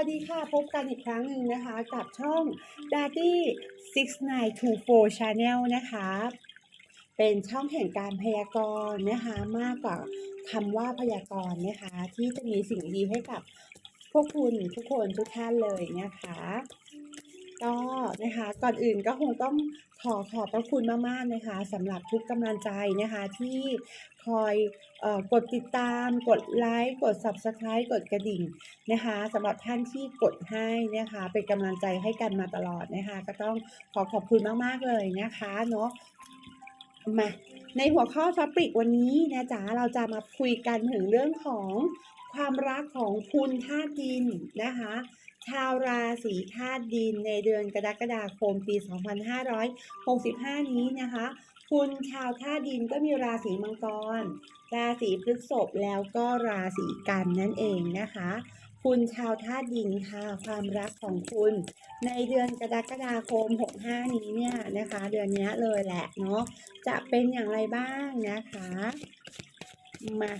วัสดีค่ะ พบกันอีกครั้งหนึ่งนะคะ กับช่อง Daddy 6924 Channel นะคะ เป็นช่องแห่งการพยากรณ์นะคะ มากกว่าคำว่าพยากรณ์นะคะ ที่จะมีสิ่งดีให้กับพวกคุณทุกคนทุกท่านเลยนะคะ ก็นะคะก่อนอื่นก็คงต้องขอขอบพระคุณมากๆนะคะสำหรับทุกกำลังใจนะคะที่คอยอกดติดตาม กดไลค์กด Subscribe กดกระดิ่งนะคะสำหรับท่านที่กดให้นะคะเป็นกำลังใจให้กันมาตลอดนะคะ ก็ต้องขอขอบคุณมากๆเลยนะคะเนาะมาในหัวข้อท็อปิกวันนี้นะจ๊ะเราจะมาคุยกันถึงเรื่องของความรักของคุณธาดินนะคะ ชาวราศีธาตุดินในเดือนกรกฎาคมปี 2565 นี้นะคะ คุณชาวธาตุดินก็มีราศีมังกร ราศีพฤษภแล้วก็ราศีกันนั่นเองนะคะ คุณชาวธาตุดินค่ะความรักของคุณ ในเดือนกรกฎาคม 65 นี้เนี่ยนะคะ เดือนนี้เลยแหละเนาะจะเป็นอย่างไรบ้างนะคะ มา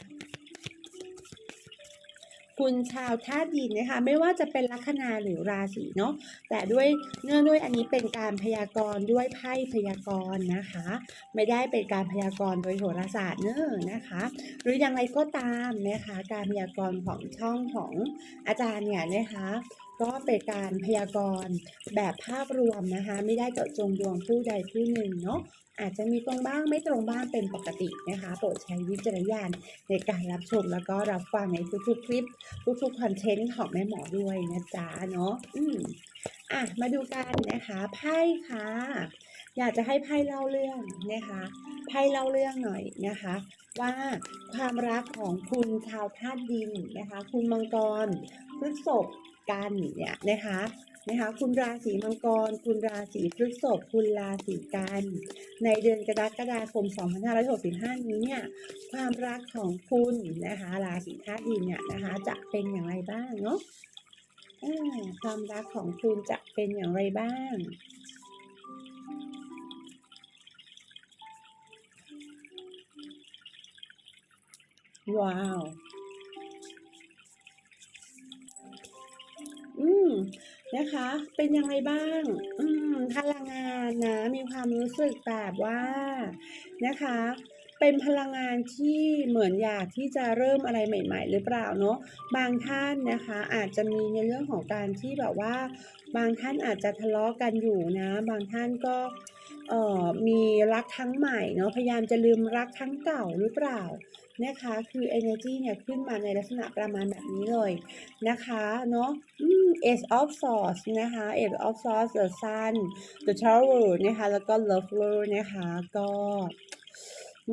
คุณชาวธาตุดินนะคะ ไม่ว่าจะเป็นลัคนาหรือราศีเนาะแต่ด้วยเนื่องด้วยอันนี้เป็นการพยากรณ์ด้วยไพ่พยากรณ์นะคะ ไม่ได้เป็นการพยากรณ์โดยโหราศาสตร์เนอะนะคะ หรืออย่างไรก็ตามนะคะ การพยากรณ์ของช่องของอาจารย์เนี่ยนะคะก็เป็นการพยากรณ์แบบภาพรวมนะคะ ไม่ได้เจาะจงดวงผู้ใดผู้หนึ่งเนาะ อาจจะมีตรงบ้างไม่ตรงบ้างเป็นปกตินะคะโปรดใช้วิจารณญาณในการรับชมแล้วก็รับฟังในทุกๆคลิป ทุกๆคอนเทนต์ของแม่หมอด้วยนะจ๊ะเนาะอืมอะมาดูกันนะคะไพ่ค่ะ อยากจะให้ไพ่เล่าเรื่องนะคะไพ่เล่าเรื่องหน่อยนะคะ ว่าความรักของคุณชาวธาตุดินนะคะ คุณมังกรพฤษภกันเนี่ยนะคะ นะคะ คุณราศีมังกร คุณราศีพฤษภคุณราศีกันในเดือนกรกฎาคม 2565 นี้เนี่ยความรักของคุณนะคะ ราศีธาตุดินเนี่ยนะคะ จะเป็นอย่างไรบ้างเนาะความรักของคุณจะเป็นอย่างไรบ้างว้าว อืม นะคะ เป็นยังไงบ้าง อืมพลังงานนะ มีความรู้สึกแบบว่านะคะ เป็นพลังงานที่เหมือนอยากที่จะเริ่มอะไรใหม่ ๆ หรือเปล่าเนาะ บางท่านนะคะ อาจจะมีในเรื่องของการที่แบบว่า บางท่านอาจจะทะเลาะกันอยู่นะ บางท่านก็เอ่อมีรักครั้งใหม่เนาะ พยายามจะลืมรักครั้งเก่าหรือเปล่า นะคะ คือ energy เนี่ยขึ้นมาในลักษณะประมาณแบบนี้เลยนะคะเนาะอืม Ace of Swords นะคะ Ace of Swords the Sun the Tower นะคะ แล้วก็ Lover นะคะ ก็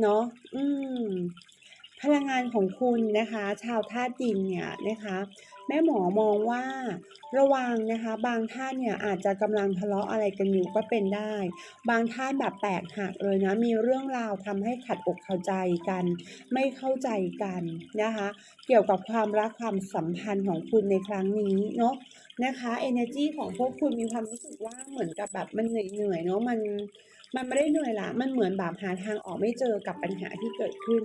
เนาะ อืม พลังงานของคุณนะคะ ชาวธาตุดินเนี่ยนะคะ แม่หมอมองว่าระวังนะคะ บางท่านเนี่ยอาจจะกำลังทะเลาะอะไรกันอยู่ก็เป็นได้ บางท่านแบบแตกหักเลยนะ มีเรื่องราวทำให้ขัดอกเข้าใจกัน ไม่เข้าใจกันนะคะ เกี่ยวกับความรักความสัมพันธ์ของคุณในครั้งนี้เนาะนะคะ energy ของพวกคุณมีความรู้สึกว่าเหมือนกับแบบมันเหนื่อยๆเนาะมัน มันไม่ได้เหนื่อยละมันเหมือนแบบหาทางออกไม่เจอกับปัญหาที่เกิดขึ้น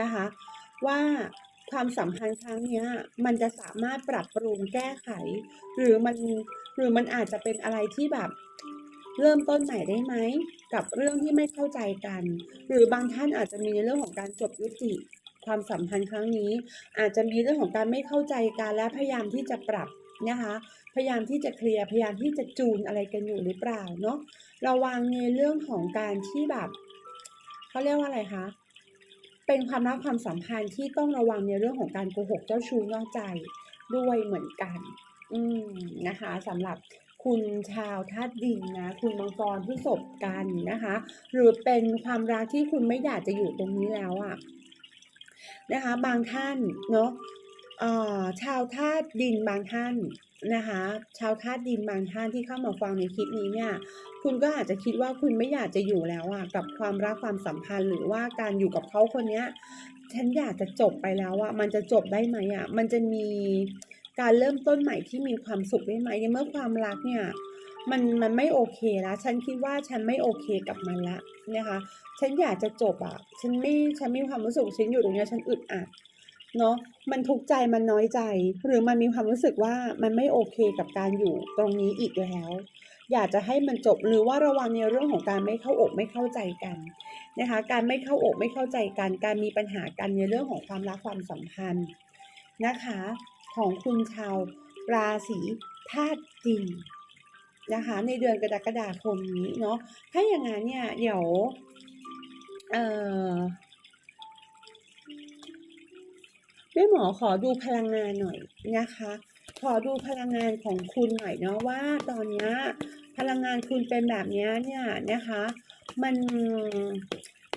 นะคะ ว่าความสัมพันธ์ครั้งนี้มันจะสามารถปรับปรุงแก้ไข หรือมันหรือมันอาจจะเป็นอะไรที่แบบเริ่มต้นใหม่ได้ไหมกับเรื่องที่ไม่เข้าใจกัน หรือบางท่านอาจจะมีในเรื่องของการจบยุติความสัมพันธ์ครั้งนี้ อาจจะมีเรื่องของการไม่เข้าใจกันและพยายามที่จะปรับนะคะ พยายามที่จะเคลียร์พยายามที่จะจูนอะไรกันอยู่หรือเปล่าเนาะระวังในเรื่องของการที่แบบเขาเรียกว่าอะไรคะเป็นความรักความสัมพันธ์ที่ต้องระวังในเรื่องของการโกหกเจ้าชู้นอกใจด้วยเหมือนกัน อืมนะคะสำหรับคุณชาวธาตุดินนะคุณมังกรพฤษภกันนะคะ หรือเป็นความรักที่คุณไม่อยากจะอยู่ตรงนี้แล้วอะนะคะ บางท่านเนาะอ่อชาวธาตุดินบางท่าน นะคะ ชาวธาตุดินบางท่านที่เข้ามาฟังในคลิปนี้เนี่ย คุณก็อาจจะคิดว่าคุณไม่อยากจะอยู่แล้วอะกับความรักความสัมพันธ์ หรือว่าการอยู่กับเขาคนเนี้ย ฉันอยากจะจบไปแล้วอะมันจะจบได้ไหมอะมันจะมีการเริ่มต้นใหม่ที่มีความสุขได้ไหมในเมื่อความรักเนี่ยมันมันไม่โอเคแล้วฉันคิดว่าฉันไม่โอเคกับมันละนะคะ ฉันอยากจะจบอะฉันไม่ฉันมีความรู้สึกฉันอยู่ตรงนี้ฉันอึดอัด เนาะมันทุกข์ใจมันน้อยใจ หรือมันมีความรู้สึกว่ามันไม่โอเคกับการอยู่ตรงนี้อีกแล้ว อยากจะให้มันจบหรือว่าระวังในเรื่องของการไม่เข้าอกไม่เข้าใจกันนะคะ การไม่เข้าอกไม่เข้าใจกัน การมีปัญหากันในเรื่องของความรักความสัมพันธ์นะคะ ของคุณชาวราศีธาตุดินนะคะในเดือนกรกฎาคมนี้เนาะถ้าอย่างนั้นเนี่ยเดี๋ยวเอ่อ แม่หมอขอดูพลังงานหน่อยนะคะ ขอดูพลังงานของคุณหน่อยเนาะว่าตอนนี้พลังงานคุณเป็นแบบนี้เนี่ยนะคะ มัน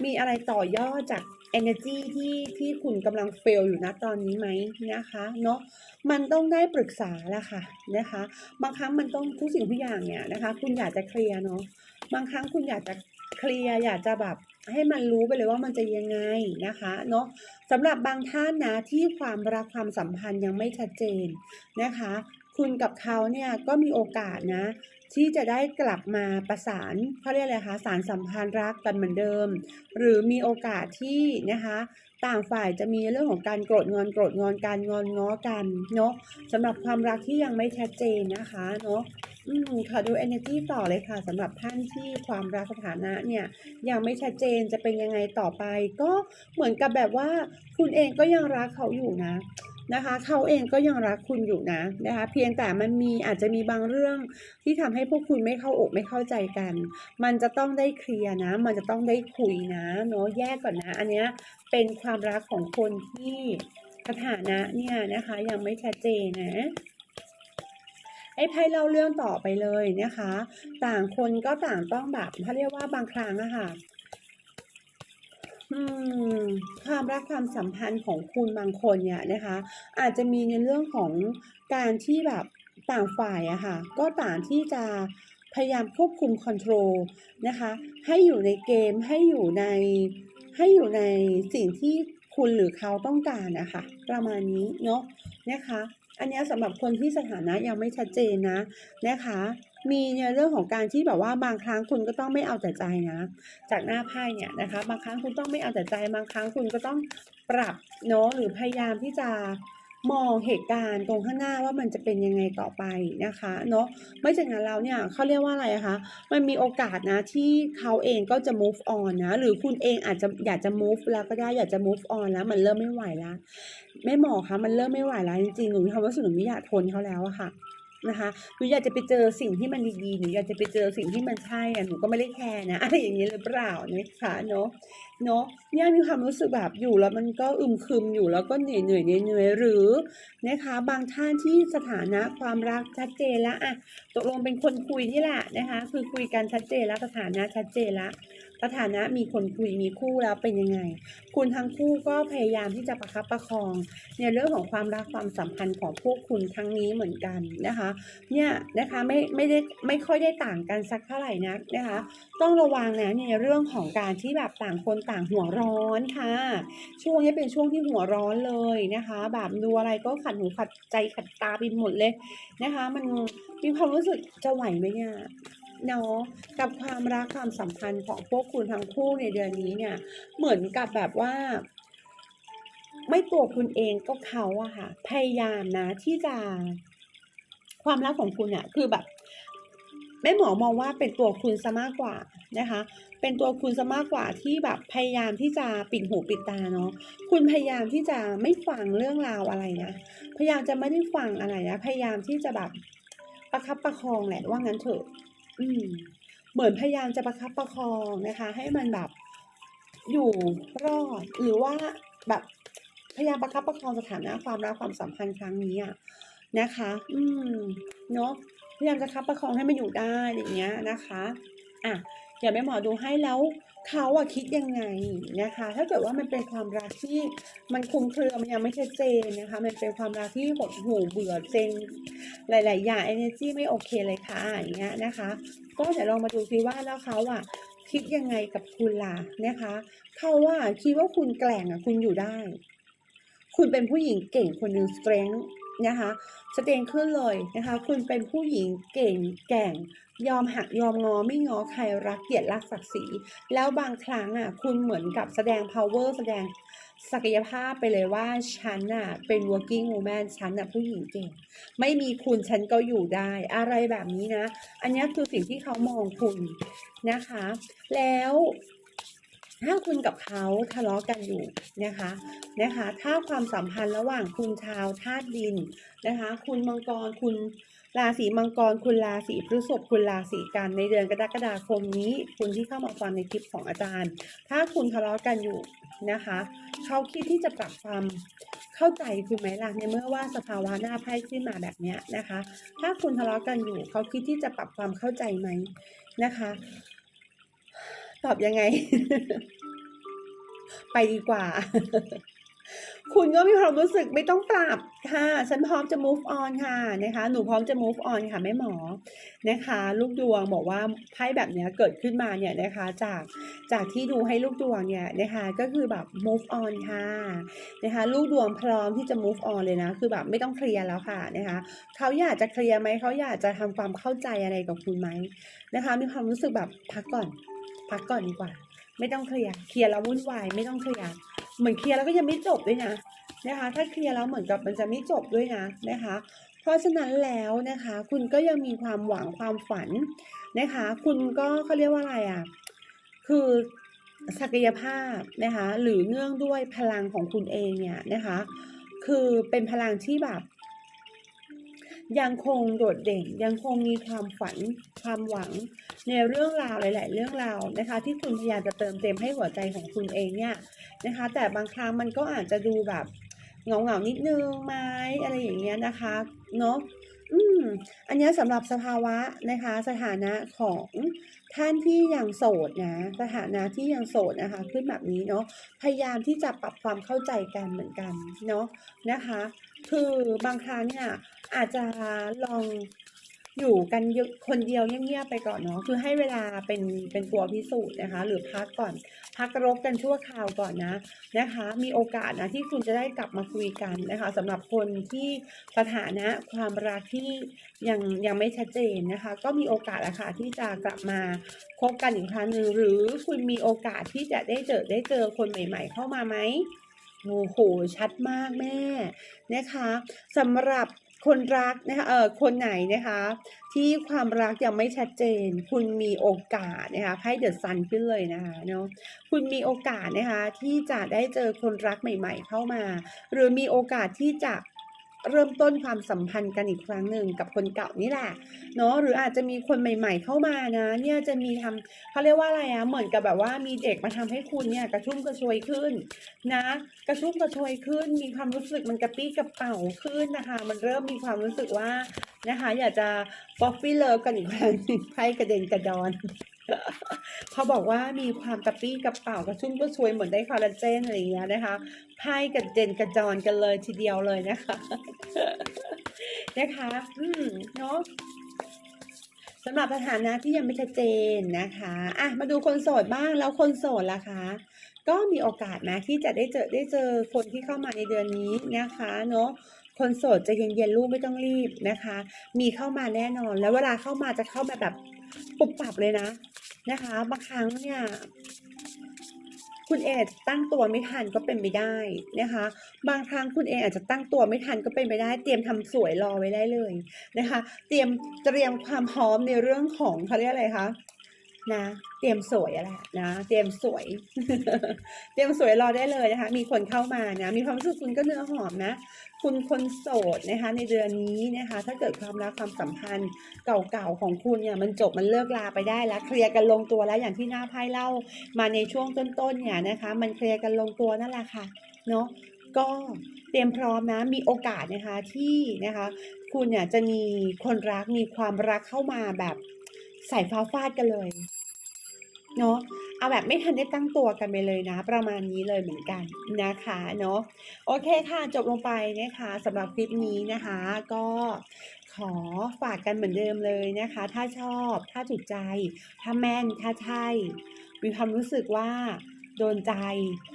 มีอะไรต่อยอดจาก energy ที่ที่คุณกำลังเฟลอยู่นะตอนนี้ไหมนะคะเนาะมันต้องได้ปรึกษาละค่ะนะคะ บางครั้งมันต้องทุกสิ่งทุกอย่างเนี่ยนะคะ คุณอยากจะเคลียร์เนาะบางครั้งคุณอยากจะเคลียร์อยากจะแบบ ให้มันรู้ไปเลยว่ามันจะยังไงนะคะเนาะสำหรับบางท่านนะที่ความรักความสัมพันธ์ยังไม่ชัดเจนนะคะ คุณกับเขาเนี่ยก็มีโอกาสนะ ที่จะได้กลับมาประสานเขาเรียกอะไรคะสารสัมพันธ์รักกันเหมือนเดิม หรือมีโอกาสที่นะคะต่างฝ่ายจะมีเรื่องของการโกรธงอนโกรธงอนการงอนง้อกันเนาะสำหรับความรักที่ยังไม่ชัดเจนนะคะเนาะ อืมขอดู energy ต่อเลยค่ะสำหรับท่านที่ความรักสถานะเนี่ยยังไม่ชัดเจนจะเป็นยังไงต่อไป ก็เหมือนกับแบบว่าคุณเองก็ยังรักเขาอยู่นะนะคะ เขาเองก็ยังรักคุณอยู่นะนะคะ เพียงแต่มันมีอาจจะมีบางเรื่องที่ทำให้พวกคุณไม่เข้าอกไม่เข้าใจกัน มันจะต้องได้เคลียร์นะ มันจะต้องได้คุยนะเนาะแยกก่อนนะ อันเนี้ยเป็นความรักของคนที่สถานะเนี่ยนะคะยังไม่ชัดเจนนะ ไอ้ไพ่เล่าเรื่องต่อไปเลยนะคะ ต่างคนก็ต่างต้องแบบเขาเรียกว่าบางครั้งอะค่ะอืมความรักความสัมพันธ์ของคุณบางคนเนี่ยนะคะ อาจจะมีในเรื่องของการที่แบบต่างฝ่ายอะค่ะ ก็ต่างที่จะพยายามควบคุมคอนโทรลนะคะ ให้อยู่ในเกมให้อยู่ในให้อยู่ในสิ่งที่คุณหรือเขาต้องการนะคะ ประมาณนี้เนาะนะคะ อันนี้ยสำหรับคนที่สถานะยังไม่ชัดเจนนะนะคะ มีเนเรื่องของการที่แบบว่าบางครั้งคุณก็ต้องไม่เอาแต่ใจนะ จากหน้าไพ่เนี่ยนะคะ บางครั้งคุณต้องไม่เอาแต่ใจ บางครั้งคุณก็ต้องปรับเนาะหรือพยายามที่จะ มองเหตุการณ์ตรงข้างหน้าว่ามันจะเป็นยังไงต่อไปนะคะเนาะไม่จากนั้นแล้วเนี่ยเขาเรียกว่าอะไรคะมันมีโอกาสนะที่เขาเองก็จะ move on นะหรือคุณเองอาจจะอยากจะ move แล้วก็ได้อยากจะ move on แล้วมันเริ่มไม่ไหวแล้วแม่หมอคะมันเริ่มไม่ไหวแล้วจริงๆหนูมีความรู้สึกหนูไม่อยากทนเขาแล้วอะค่ะ นะคะหนูอยากจะไปเจอสิ่งที่มันดีๆหนูอยากจะไปเจอสิ่งที่มันใช่อะหนูก็ไม่ได้แคร์นะอะไรอย่างนี้หรือเปล่านะคะเนาะเนาะเนี่ยมีความรู้สึกแบบอยู่แล้วมันก็อึมครึมอยู่แล้วก็เหนื่อยเหนื่อยเหนื่อยหรือนะคะบางท่านที่สถานะความรักชัดเจนแล้วอะตกลงเป็นคนคุยนี่แหละนะคะคือคุยกันชัดเจนแล้วสถานะชัดเจนแล้ว สถานะมีคนคุยมีคู่แล้วเป็นยังไง คุณทั้งคู่ก็พยายามที่จะประคับประคอง ในเรื่องของความรักความสัมพันธ์ของพวกคุณครั้งนี้เหมือนกันนะคะ เนี่ยนะคะไม่ไม่ได้ไม่ค่อยได้ต่างกันสักเท่าไหร่นักนะคะ ต้องระวังนะในเรื่องของการที่แบบต่างคนต่างหัวร้อนค่ะ ช่วงนี้เป็นช่วงที่หัวร้อนเลยนะคะ แบบดูอะไรก็ขัดหูขัดใจขัดตาไปหมดเลยนะคะ มันมีความรู้สึกจะไหวไหมเนี่ย เนาะกับความรักความสัมพันธ์ของพวกคุณทั้งคู่ในเดือนนี้เนี่ย เหมือนกับแบบว่า ไม่ตัวคุณเองก็เขาอะค่ะ พยายามนะที่จะความรักของคุณอะคือแบบแม่หมอมองว่าเป็นตัวคุณซะมากกว่านะคะ เป็นตัวคุณซะมากกว่าที่แบบพยายามที่จะปิดหูปิดตาเนาะ คุณพยายามที่จะไม่ฟังเรื่องราวอะไรนะ พยายามจะไม่ได้ฟังอะไรนะ พยายามที่จะแบบประคับประคองแหละว่างั้นเถอะ อืม เหมือนพยายามจะประคับประคองนะคะ ให้มันแบบอยู่รอดหรือว่าแบบพยายามประคับประคองสถานะความรักความสัมพันธ์ครั้งนี้อะนะคะ อืม เนาะพยายามจะคับประคองให้มันอยู่ได้อย่างเงี้ยนะคะ อะเดี๋ยวแม่หมอดูให้แล้วเขาอะคิดยังไงนะคะ ถ้าเกิดว่ามันเป็นความรักที่มันคลุมเครือมันยังไม่ชัดเจนนะคะ มันเป็นความรักที่หดหู่เบื่อเซ็งหลาย ๆ อย่าง energy ไม่โอเคเลยค่ะอย่างเงี้ยนะคะ ก็เดี๋ยวลองมาดูซิว่าแล้วเขาอะคิดยังไงกับคุณล่ะนะคะเขาว่าคิดว่าคุณแกล่งอะคุณอยู่ได้ คุณเป็นผู้หญิงเก่งคนหนึ่ง strength นะคะสเตนขึ้นเลยนะคะ คุณเป็นผู้หญิงเก่งแก่ง ยอมหักยอมงอไม่งอใครรักเกียรติรักศักดิ์ศรีแล้วบางครั้งอะคุณเหมือนกับแสดง power แสดงศักยภาพไปเลยว่า ฉันน่ะเป็น working woman ฉันน่ะผู้หญิงเก่ง ไม่มีคุณฉันก็อยู่ได้ อะไรแบบนี้นะ อันนี้คือสิ่งที่เขามองคุณนะคะ แล้ว ถ้าคุณกับเขาทะเลาะกันอยู่นะคะนะคะ ถ้าความสัมพันธ์ระหว่างคุณชาวธาตุดินนะคะ คุณมังกรคุณราศีมังกร คุณราศีพฤษภคุณราศีกันในเดือนกรกฎาคมนี้ คุณที่เข้ามาฟังในคลิปของอาจารย์ ถ้าคุณทะเลาะกันอยู่นะคะ เขาคิดที่จะปรับความเข้าใจคุณไหมล่ะในเมื่อว่าสภาวะหน้าไพ่ขึ้นมาแบบนี้นะคะ ถ้าคุณทะเลาะกันอยู่ เขาคิดที่จะปรับความเข้าใจไหมนะคะ ตอบยังไง ไปดีกว่า คุณก็มีความรู้สึกไม่ต้องปรับค่ะ ฉันพร้อมจะ move on ค่ะนะคะ หนูพร้อมจะ move on ค่ะแม่หมอนะคะ ลูกดวงบอกว่าไพ่แบบนี้เกิดขึ้นมาเนี่ยนะคะ จากจากที่ดูให้ลูกดวงเนี่ยนะคะ ก็คือแบบ move on ค่ะนะคะ ลูกดวงพร้อมที่จะ move on เลยนะ คือแบบไม่ต้องเคลียร์แล้วค่ะนะคะเขาอยากจะเคลียร์ไหมเขาอยากจะทำความเข้าใจอะไรกับคุณไหมนะคะ มีความรู้สึกแบบพักก่อน พักก่อนดีกว่า ไม่ต้องเคลียร์เคลียร์แล้ววุ่นวายไม่ต้องเคลียร์เหมือนเคลียร์แล้วก็ยังไม่จบด้วยนะนะคะ ถ้าเคลียร์แล้วเหมือนกับมันจะไม่จบด้วยนะนะคะ เพราะฉะนั้นแล้วนะคะ คุณก็ยังมีความหวังความฝันนะคะ คุณก็เขาเรียกว่าอะไรอะคือศักยภาพนะคะ หรือเนื่องด้วยพลังของคุณเองเนี่ยนะคะ คือเป็นพลังที่แบบ ยังคงโดดเด่นยังคงมีความฝันความหวัง ในเรื่องราวหลาย ๆ เรื่องราวนะคะ ที่คุณพยายามจะเติมเต็มให้หัวใจของคุณเองเนี่ยนะคะ แต่บางครั้งมันก็อาจจะดูแบบเหงาเหงานิดนึงไหมอะไรอย่างเงี้ยนะคะเนาะอืมอันนี้สำหรับสภาวะนะคะ สถานะของท่านที่ยังโสดนะ สถานะที่ยังโสดนะคะ ขึ้นแบบนี้เนาะพยายามที่จะปรับความเข้าใจกันเหมือนกันเนาะนะคะ คือบางครั้งเนี่ยอาจจะลองอยู่กันยอะคนเดียวเงียบๆไปก่อนเนาะคือให้เวลาเป็นเป็นตัวพิสูจน์นะคะ หรือพักก่อน พักรบกันชั่วคราวก่อนนะนะคะ มีโอกาสนะที่คุณจะได้กลับมาคุยกันนะคะสำหรับคนที่สถานะความรักที่ยังยังไม่ชัดเจนนะคะ ก็มีโอกาสอะค่ะที่จะกลับมาคบกันอีกครั้งหนึ่งหรือคุณมีโอกาสที่จะได้เจอได้เจอคนใหม่ ๆ เข้ามาไหม โอ้โห ชัดมากแม่นะคะสำหรับคนรักนะคะเออคนไหนนะคะ ที่ความรักยังไม่ชัดเจน คุณมีโอกาสนะคะให้เดอะซันขึ้นเลยนะคะเนาะคุณมีโอกาสนะคะที่จะได้เจอคนรักใหม่ ๆ เข้ามา หรือมีโอกาสที่จะ เริ่มต้นความสัมพันธ์กันอีกครั้งหนึ่งกับคนเก่านี่แหละเนาะหรืออาจจะมีคนใหม่ ๆ เข้ามานะ เนี่ยจะมีทำเขาเรียกว่าอะไรอะเหมือนกับแบบว่ามีเด็กมาทำให้คุณเนี่ยกระชุ่มกระชวยขึ้นนะ กระชุ่มกระชวยขึ้น มีความรู้สึกมันกระปี้กระเป๋าขึ้นนะคะ มันเริ่มมีความรู้สึกว่านะคะ อยากจะป๊อปปี้เลิฟกันอีกครั้งหนึ่งไพ่กระเด็นกระดอน เขาบอกว่ามีความกระปี้กระเป๋ากระชุ่มกระชวยเหมือนได้คอลลาเจนอะไรอย่างเงี้ยนะคะไพ่กระเด็นกระดอนกันเลยทีเดียวเลยนะคะนะคะ อืมเนาะสำหรับสถานะที่ยังไม่ชัดเจนนะคะอะมาดูคนโสดบ้างแล้วคนโสดล่ะคะ ก็มีโอกาสนะที่จะได้เจอได้เจอคนที่เข้ามาในเดือนนี้นะคะเนาะคนโสดจะเย็นๆลูกไม่ต้องรีบนะคะ มีเข้ามาแน่นอน แล้วเวลาเข้ามาจะเข้ามาแบบ ปุบปับเลยนะนะคะ บางครั้งเนี่ย คุณเอจตั้งตัวไม่ทันก็เป็นไปได้นะคะ บางครั้งคุณเออาจจะตั้งตัวไม่ทันก็เป็นไปได้ เตรียมทำสวยรอไว้ได้เลยนะคะ เตรียมเตรียมความพร้อมในเรื่องของเขาเรียกอะไรคะนะ เตรียมสวยอะไรนะ เตรียมสวย เตรียมสวยรอได้เลยนะคะ มีคนเข้ามานะ มีความรู้สึกคุณก็เนื้อหอมนะ คุณคนโสดนะคะ ในเดือนนี้นะคะ ถ้าเกิดความรักความสัมพันธ์เก่าๆของคุณเนี่ยมันจบมันเลิกลาไปได้แล้ว เคลียร์กันลงตัวแล้วอย่างที่หน้าไพ่เล่า มาในช่วงต้นๆเนี่ยนะคะ มันเคลียร์กันลงตัวนั่นแหละค่ะ เนาะก็เตรียมพร้อมนะ มีโอกาสนะคะที่นะคะ คุณเนี่ยจะมีคนรักมีความรักเข้ามาแบบใส่ฟ้าฟาดกันเลย เนาะเอาแบบไม่ทันได้ตั้งตัวกันไปเลยนะ ประมาณนี้เลยเหมือนกันนะคะเนาะโอเคค่ะจบลงไปนะคะสำหรับคลิปนี้นะคะ ก็ขอฝากกันเหมือนเดิมเลยนะคะ ถ้าชอบถ้าถูกใจ ถ้าแม่นถ้าใช่ มีความรู้สึกว่าโดนใจ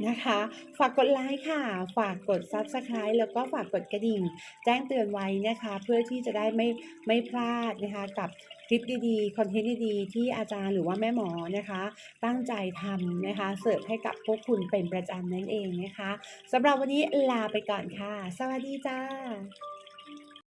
นะคะ ฝากกดไลค์ค่ะ ฝากกด Subscribe แล้วก็ฝากกดกระดิ่ง แจ้งเตือนไว้นะคะ เพื่อที่จะได้ไม่ไม่พลาดนะคะกับ ลิปดีๆ คอนเทนต์ดีๆ ที่อาจารย์หรือว่าแม่หมอนะคะ ตั้งใจทำนะคะ เสิร์ฟให้กับพวกคุณเป็นประจำนั่นเองนะคะสำหรับวันนี้ลาไปก่อนค่ะ สวัสดีจ้า